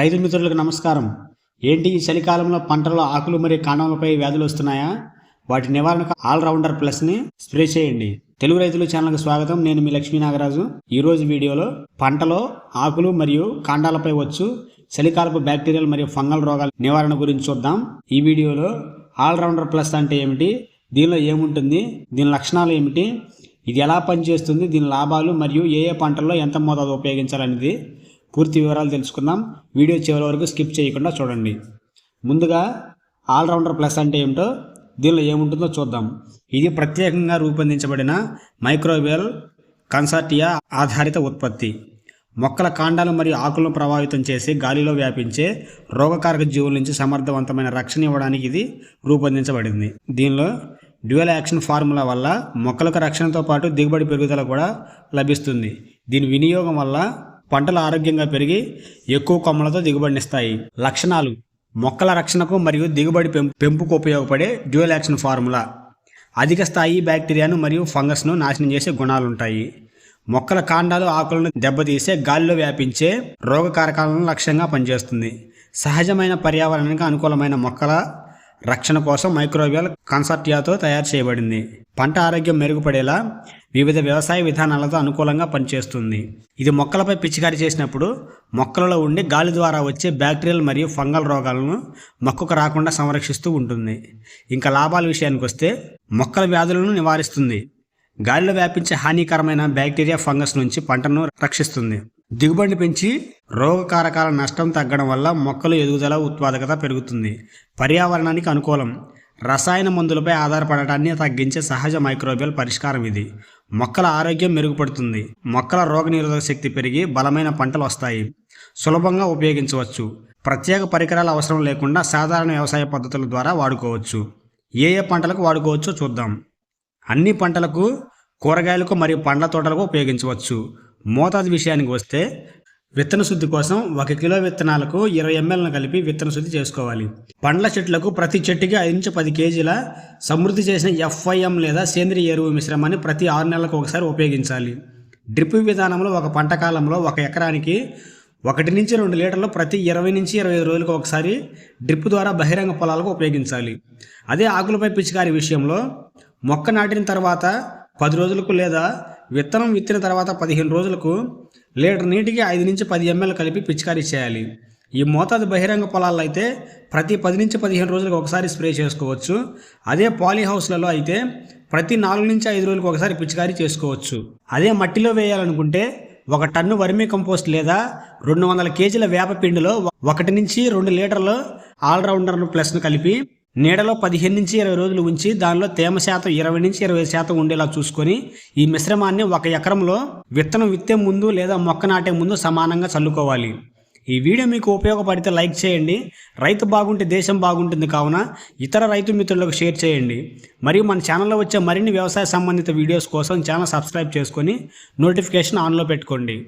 రైతు మిత్రులకు నమస్కారం. ఏంటి ఈ చలికాలంలో పంటలో ఆకులు మరియు కాండములపై వ్యాధులు వస్తున్నాయా? వాటి నివారణకు ఆల్రౌండర్ ప్లస్ని స్ప్రే చేయండి. తెలుగు రైతుల ఛానల్కి స్వాగతం. నేను మీ లక్ష్మీ నాగరాజు. ఈరోజు వీడియోలో పంటలో ఆకులు మరియు కాండాలపై వచ్చు చలికాలపు బ్యాక్టీరియల్ మరియు ఫంగల్ రోగాల నివారణ గురించి చూద్దాం. ఈ వీడియోలో ఆల్రౌండర్ ప్లస్ అంటే ఏమిటి? దీనిలో ఏముంటుంది? దీని లక్షణాలు ఏమిటి? ఇది ఎలా పనిచేస్తుంది? దీని లాభాలు మరియు ఏ ఏ పంటల్లో ఎంత మోతాదు ఉపయోగించాలనేది పూర్తి వివరాలు తెలుసుకుందాం. వీడియో చివరి వరకు స్కిప్ చేయకుండా చూడండి. ముందుగా ఆల్రౌండర్ ప్లస్ అంటే ఏమిటో దీనిలో ఏముంటుందో చూద్దాం. ఇది ప్రత్యేకంగా రూపొందించబడిన మైక్రోవేల్ కన్సార్టియా ఆధారిత ఉత్పత్తి. మొక్కల కాండాలు మరియు ఆకులను ప్రభావితం చేసి గాలిలో వ్యాపించే రోగకారక జీవుల నుంచి సమర్థవంతమైన రక్షణ ఇవ్వడానికి ఇది రూపొందించబడింది. దీనిలో డ్యూయల్ యాక్షన్ ఫార్ములా వల్ల మొక్కలకు రక్షణతో పాటు దిగుబడి పెరుగుదల కూడా లభిస్తుంది. దీని వినియోగం వల్ల పంటలు ఆరోగ్యంగా పెరిగి ఎక్కువ కొమ్మలతో దిగుబడినిస్తాయి లక్షణాలు. మొక్కల రక్షణకు మరియు దిగుబడి పెం- పెంపుకు ఉపయోగపడే డ్యూయల్ యాక్షన్ ఫార్ములా. అధిక స్థాయి బ్యాక్టీరియాను మరియు ఫంగస్ను నాశనం చేసే గుణాలుంటాయి. మొక్కల కాండాలు ఆకులను దెబ్బతీసే గాలిలో వ్యాపించే రోగకారకాలను లక్ష్యంగా పనిచేస్తుంది. సహజమైన పర్యావరణానికి అనుకూలమైన మొక్కల రక్షణ కోసం మైక్రోవేల్ కన్సార్టియాతో తయారు చేయబడింది. పంట ఆరోగ్యం మెరుగుపడేలా వివిధ వ్యవసాయ విధానాలతో అనుకూలంగా పనిచేస్తుంది. ఇది మొక్కలపై పిచికారి చేసినప్పుడు మొక్కలలో ఉండి గాలి ద్వారా వచ్చే బ్యాక్టీరియల్ మరియు ఫంగల్ రోగాలను మొక్కకు రాకుండా సంరక్షిస్తూ ఉంటుంది. ఇంకా లాభాల విషయానికి వస్తే మొక్కల వ్యాధులను నివారిస్తుంది. గాలిలో వ్యాపించే హానికరమైన బ్యాక్టీరియా ఫంగస్ నుంచి పంటను రక్షిస్తుంది. దిగుబడిని పెంచి రోగకారకాల నష్టం తగ్గడం వల్ల మొక్కలు ఎదుగుదల ఉత్పాదకత పెరుగుతుంది. పర్యావరణానికి అనుకూలం. రసాయన మందులపై ఆధారపడటాన్ని తగ్గించే సహజ మైక్రోబియల్ పరిష్కారం ఇది. మొక్కల ఆరోగ్యం మెరుగుపడుతుంది. మొక్కల రోగనిరోధక శక్తి పెరిగి బలమైన పంటలు వస్తాయి. సులభంగా ఉపయోగించవచ్చు. ప్రత్యేక పరికరాలు అవసరం లేకుండా సాధారణ వ్యవసాయ పద్ధతుల ద్వారా వాడుకోవచ్చు. ఏ ఏ పంటలకు వాడుకోవచ్చో చూద్దాం. అన్ని పంటలకు కూరగాయలకు మరియు పండ్ల తోటలకు ఉపయోగించవచ్చు. మోతాదు విషయానికి వస్తే విత్తన శుద్ధి కోసం ఒక కిలో విత్తనాలకు ఇరవై ఎంఎల్ను కలిపి విత్తన శుద్ధి చేసుకోవాలి. పండ్ల చెట్లకు ప్రతి చెట్టుకి ఐదు నుంచి పది కేజీల సమృద్ధి చేసిన ఎఫ్ఐఎం లేదా సేంద్రియ ఎరువు మిశ్రమాన్ని ప్రతి ఆరు నెలలకు ఒకసారి ఉపయోగించాలి. డ్రిప్ విధానంలో ఒక పంట కాలంలో ఒక ఎకరానికి ఒకటి నుంచి రెండు లీటర్లు ప్రతి ఇరవై నుంచి ఇరవై ఐదు రోజులకు ఒకసారి డ్రిప్ ద్వారా బహిరంగ పొలాలకు ఉపయోగించాలి. అదే ఆకులపై పిచికారి విషయంలో మొక్క నాటిన తర్వాత పది రోజులకు లేదా విత్తనం విత్తిన తర్వాత పదిహేను రోజులకు లీటర్ నీటికి ఐదు నుంచి పది ఎంఎల్ కలిపి పిచికారీ చేయాలి. ఈ మోతాదు బహిరంగ పొలాల్లో అయితే ప్రతి పది నుంచి పదిహేను రోజులకు ఒకసారి స్ప్రే చేసుకోవచ్చు. అదే పాలీ హౌస్లలో అయితే ప్రతి నాలుగు నుంచి ఐదు రోజులకు ఒకసారి పిచికారీ చేసుకోవచ్చు. అదే మట్టిలో వేయాలనుకుంటే ఒక టన్ను వర్మీ కంపోస్ట్ లేదా రెండు వందల కేజీల వేప పిండిలో ఒకటి నుంచి రెండు లీటర్లు ఆల్రౌండర్ ప్లస్ను కలిపి నీడలో పదిహేను నుంచి ఇరవై రోజులు ఉంచి దానిలో తేమ శాతం ఇరవై నుంచి ఇరవై శాతం ఉండేలా చూసుకొని ఈ మిశ్రమాన్ని ఒక ఎకరంలో విత్తనం విత్తే ముందు లేదా మొక్క నాటే ముందు సమానంగా చల్లుకోవాలి. ఈ వీడియో మీకు ఉపయోగపడితే లైక్ చేయండి. రైతు బాగుంటే దేశం బాగుంటుంది కావున ఇతర రైతు మిత్రులకు షేర్ చేయండి. మరియు మన ఛానల్లో వచ్చే మరిన్ని వ్యవసాయ సంబంధిత వీడియోస్ కోసం ఛానల్ సబ్స్క్రైబ్ చేసుకొని నోటిఫికేషన్ ఆన్లో పెట్టుకోండి.